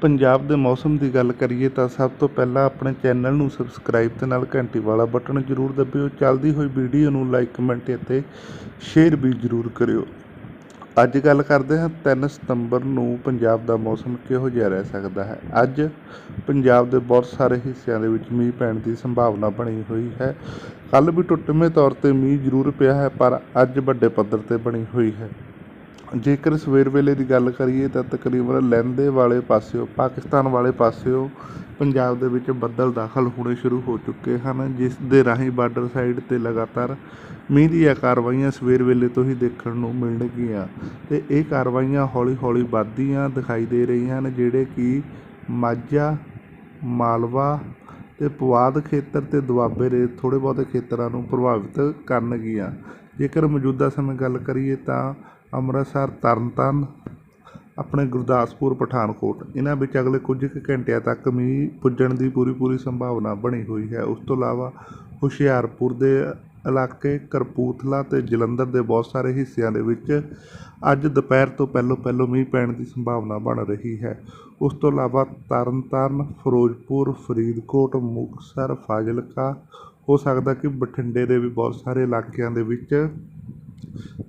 ਪੰਜਾਬ ਦੇ ਮੌਸਮ ਦੀ ਗੱਲ ਕਰੀਏ ਤਾਂ ਸਭ ਤੋਂ ਪਹਿਲਾਂ ਆਪਣੇ ਚੈਨਲ ਨੂੰ ਸਬਸਕ੍ਰਾਈਬ ਤੇ ਨਾਲ ਘੰਟੀ ਵਾਲਾ ਬਟਨ ਜ਼ਰੂਰ ਦਬਿਓ। ਚੱਲਦੀ ਹੋਈ ਵੀਡੀਓ ਨੂੰ ਲਾਈਕ, ਕਮੈਂਟ ਅਤੇ ਸ਼ੇਅਰ ਵੀ ਜ਼ਰੂਰ ਕਰਿਓ। ਅੱਜ ਗੱਲ ਕਰਦੇ ਹਾਂ 3 ਸਤੰਬਰ ਨੂੰ ਪੰਜਾਬ ਦਾ ਮੌਸਮ ਕਿਹੋ ਜਿਹਾ ਰਹਿ ਸਕਦਾ ਹੈ। ਅੱਜ ਪੰਜਾਬ ਦੇ ਬਹੁਤ ਸਾਰੇ ਹਿੱਸਿਆਂ ਦੇ ਵਿੱਚ ਮੀਂਹ ਪੈਣ ਦੀ ਸੰਭਾਵਨਾ ਬਣੀ ਹੋਈ ਹੈ। ਕੱਲ ਵੀ ਟੁੱਟਵੇਂ ਤੌਰ ਤੇ ਮੀਂਹ ਜ਼ਰੂਰ ਪਿਆ ਹੈ, ਪਰ ਅੱਜ ਵੱਡੇ ਪੱਧਰ ਤੇ ਬਣੀ ਹੋਈ ਹੈ। ਜੇਕਰ ਸਵੇਰ ਵੇਲੇ ਦੀ ਗੱਲ ਕਰੀਏ ਤਾਂ ਤਕਰੀਬਨ ਲਹਿੰਦੇ ਵਾਲੇ ਪਾਸਿਓ, ਪਾਕਿਸਤਾਨ ਵਾਲੇ ਪਾਸਿਓ ਪੰਜਾਬ ਦੇ ਵਿੱਚ ਬੱਦਲ ਦਾਖਲ ਹੋਣੇ ਸ਼ੁਰੂ ਹੋ ਚੁੱਕੇ ਹਨ, ਜਿਸ ਦੇ ਰਾਹੀਂ ਬਾਰਡਰ ਸਾਈਡ ਤੇ ਲਗਾਤਾਰ ਮੀਂਹ ਦੀਆਂ ਕਾਰਵਾਈਆਂ ਸਵੇਰ ਵੇਲੇ ਤੋਂ ਹੀ ਦੇਖਣ ਨੂੰ ਮਿਲਣਗੀਆਂ। ਤੇ ਇਹ ਕਾਰਵਾਈਆਂ ਹੌਲੀ-ਹੌਲੀ ਵੱਧਦੀਆਂ ਦਿਖਾਈ ਦੇ ਰਹੀਆਂ ਹਨ, ਜਿਹੜੇ ਕਿ ਮਾਝਾ, ਮਾਲਵਾ ਤੇ ਪੁਆਧ ਖੇਤਰ ਤੇ ਦੁਆਬੇ ਦੇ ਥੋੜ੍ਹੇ ਬਹੁਤੇ ਖੇਤਰਾਂ ਨੂੰ ਪ੍ਰਭਾਵਿਤ ਕਰਨਗੀਆਂ। ਜੇਕਰ ਮੌਜੂਦਾ ਸਮੇਂ ਗੱਲ ਕਰੀਏ ਤਾਂ ਅੰਮ੍ਰਿਤਸਰ, ਤਰਨਤਾਰਨ, ਆਪਣੇ ਗੁਰਦਾਸਪੁਰ, ਪਠਾਨਕੋਟ। ਇਹਨਾਂ ਵਿੱਚ ਅਗਲੇ ਕੁਝ ਕੁ ਘੰਟਿਆਂ ਤੱਕ ਮੀਂਹ ਪੁੱਜਣ ਦੀ ਪੂਰੀ ਪੂਰੀ ਸੰਭਾਵਨਾ ਬਣੀ ਹੋਈ ਹੈ। ਉਸ ਤੋਂ ਇਲਾਵਾ ਹੁਸ਼ਿਆਰਪੁਰ ਦੇ ਇਲਾਕੇ ਕਰਪੂਥਲਾ ਤੇ ਜਲੰਧਰ ਦੇ ਬਹੁਤ ਸਾਰੇ ਹਿੱਸਿਆਂ ਦੇ ਵਿੱਚ ਅੱਜ ਦੁਪਹਿਰ ਤੋਂ ਪਹਿਲੋਂ ਪਹਿਲੋਂ ਮੀਂਹ ਪੈਣ ਦੀ ਸੰਭਾਵਨਾ ਬਣ ਰਹੀ ਹੈ। ਉਸ ਤੋਂ ਇਲਾਵਾ ਤਰਨਤਾਰਨ, ਫਿਰੋਜ਼ਪੁਰ, ਫਰੀਦਕੋਟ, ਮੁਕਤਸਰ, ਫਾਜ਼ਿਲਕਾ, ਹੋ ਸਕਦਾ ਕਿ ਬਠਿੰਡੇ ਦੇ ਵੀ ਬਹੁਤ ਸਾਰੇ ਇਲਾਕਿਆਂ ਦੇ ਵਿੱਚ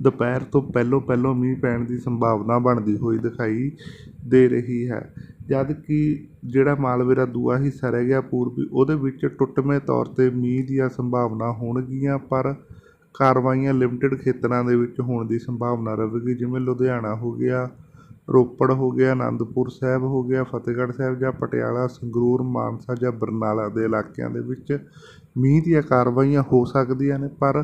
ਦੁਪਹਿਰ ਤੋਂ ਪਹਿਲੋਂ ਪਹਿਲੋਂ ਮੀਂਹ ਪੈਣ ਦੀ ਸੰਭਾਵਨਾ ਬਣਦੀ ਹੋਈ ਦਿਖਾਈ ਦੇ ਰਹੀ ਹੈ। ਜਦ ਕਿ ਜਿਹੜਾ ਮਾਲਵੇ ਦਾ ਦੂਆ ਹਿੱਸਾ ਰਹਿ ਗਿਆ, ਪੂਰਬੀ, ਉਹਦੇ ਵਿੱਚ ਟੁੱਟਵੇਂ ਤੌਰ ਤੇ ਮੀਂਹ ਦੀਆਂ ਸੰਭਾਵਨਾ ਹੋਣਗੀਆਂ, ਪਰ ਕਾਰਵਾਈਆਂ ਲਿਮਟਿਡ ਖੇਤਰਾਂ ਦੇ ਵਿੱਚ ਹੋਣ ਦੀ ਸੰਭਾਵਨਾ ਰਹੇਗੀ। ਜਿਵੇਂ ਲੁਧਿਆਣਾ ਹੋ ਗਿਆ, ਰੋਪੜ ਹੋ ਗਿਆ ਆਨੰਦਪੁਰ ਸਾਹਿਬ ਹੋ ਗਿਆ, ਫਤਿਹਗੜ੍ਹ ਸਾਹਿਬ ਜਾਂ ਪਟਿਆਲਾ, ਸੰਗਰੂਰ, ਮਾਨਸਾ ਜਾਂ ਬਰਨਾਲਾ ਦੇ ਇਲਾਕਿਆਂ ਦੇ ਵਿੱਚ ਮੀਂਹ ਦੀਆਂ ਕਾਰਵਾਈਆਂ ਹੋ ਸਕਦੀਆਂ ਨੇ, ਪਰ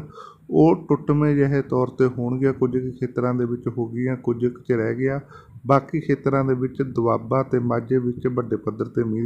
ਉਹ ਟੁੱਟਵੇਂ ਜਿਹੇ ਤੌਰ ਤੇ ਹੋਣਗੀਆਂ, ਕੁਝ ਕੁ ਖੇਤਰਾਂ ਦੇ ਵਿੱਚ ਹੋ ਗਈਆਂ, ਕੁਝ ਕੁ 'ਚ ਰਹਿ ਗਿਆ। ਬਾਕੀ ਖੇਤਰਾਂ ਦੇ ਵਿੱਚ ਦੁਆਬਾ ਅਤੇ ਮਾਝੇ ਵਿੱਚ ਵੱਡੇ ਪੱਧਰ ਤੇ ਮੀਂਹ